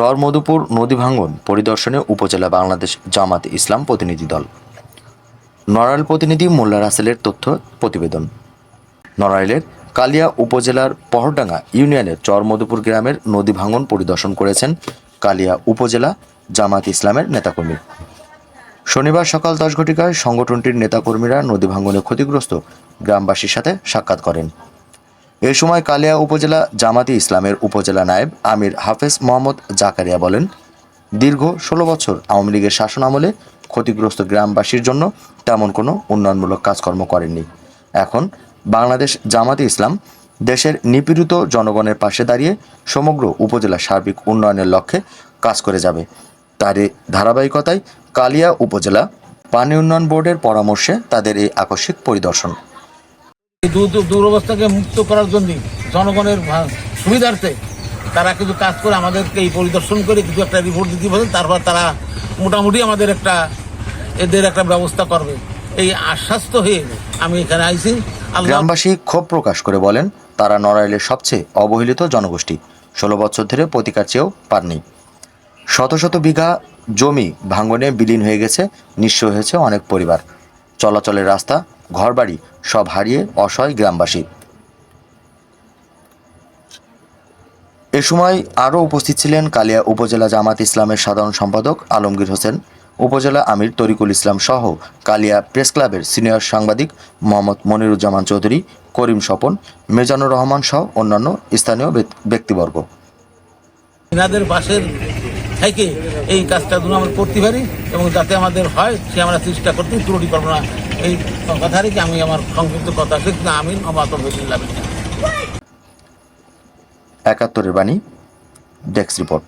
চর মধুপুর নদী ভাঙ্গন পরিদর্শনে উপজেলা বাংলাদেশ জামাত ইসলাম প্রতিনিধি দল। নড়াইল প্রতিনিধি মোল্লা রাসেলের তথ্য প্রতিবেদন। নড়াইলের কালিয়া উপজেলার পহরডাঙ্গা ইউনিয়নের চর মধুপুর গ্রামের নদী ভাঙ্গন পরিদর্শন করেছেন কালিয়া উপজেলা জামাত ইসলামের নেতাকর্মী। শনিবার সকাল দশ ঘটিকায় সংগঠনটির নেতাকর্মীরা নদী ভাঙ্গনে ক্ষতিগ্রস্ত গ্রামবাসীর সাথে সাক্ষাৎ করেন। এ সময় কালিয়া উপজেলা জামাতি ইসলামের উপজেলা নায়েব আমির হাফেজ মোহাম্মদ জাকারিয়া বলেন, দীর্ঘ ষোলো বছর আওয়ামী লীগের শাসন আমলে ক্ষতিগ্রস্ত গ্রামবাসীর জন্য তেমন কোনো উন্নয়নমূলক কাজকর্ম করেননি। এখন বাংলাদেশ জামাতি ইসলাম দেশের নিপীড়িত জনগণের পাশে দাঁড়িয়ে সমগ্র উপজেলা সার্বিক উন্নয়নের লক্ষ্যে কাজ করে যাবে। তারই ধারাবাহিকতায় কালিয়া উপজেলা পানি উন্নয়ন বোর্ডের পরামর্শে তাদের এই আকস্মিক পরিদর্শন। দুরবস্থাকে মুক্ত করার জন্য জনগণের সুবিধার্থে তারা কিছু কাজ করে আমাদেরকে এই পরিদর্শন করে কিছু একটা রিপোর্ট দিতে বলেন তারপর তারা মোটামুটি আমাদের একটা এদের একটা ব্যবস্থা করবে। এই আশ্বাস্ত হয়ে আমি এখানে আইছি। গ্রামবাসী ক্ষোভ প্রকাশ করে বলেন, তারা নড়াইলের সবচেয়ে অবহেলিত জনগোষ্ঠী। ষোলো বছর ধরে প্রতিকার চেয়েও পাননি। শত শত বিঘা জমি ভাঙনে বিলীন হয়ে গেছে, নিঃস্ব হয়েছে অনেক পরিবার। চলাচলের রাস্তা ঘরবাড়ি সব হারিয়ে অসহায় গ্রামবাসী। এ সময় আরও উপস্থিত ছিলেন কালিয়া উপজেলা জামাত ইসলামের সাধারণ সম্পাদক আলমগীর হোসেন, উপজেলা আমির তরিকুল ইসলাম সহ কালিয়া প্রেস ক্লাবের সিনিয়র সাংবাদিক মোহাম্মদ মনিরুজ্জামান চৌধুরী, করিম স্বপন মেজানুর রহমান সহ অন্যান্য স্থানীয় ব্যক- ব্যক্তিবর্গ। এনাদের থেকে এই কাজটা আমরা করতে পারি এবং যাতে আমাদের হয়, সে আমরা চেষ্টা করতে ত্রুটি করব না এই কথা রেখে আমি আমার সংক্ষিপ্ত কথা শেখ না বেশি একাত্তরের বাণী ডেস্ক রিপোর্ট।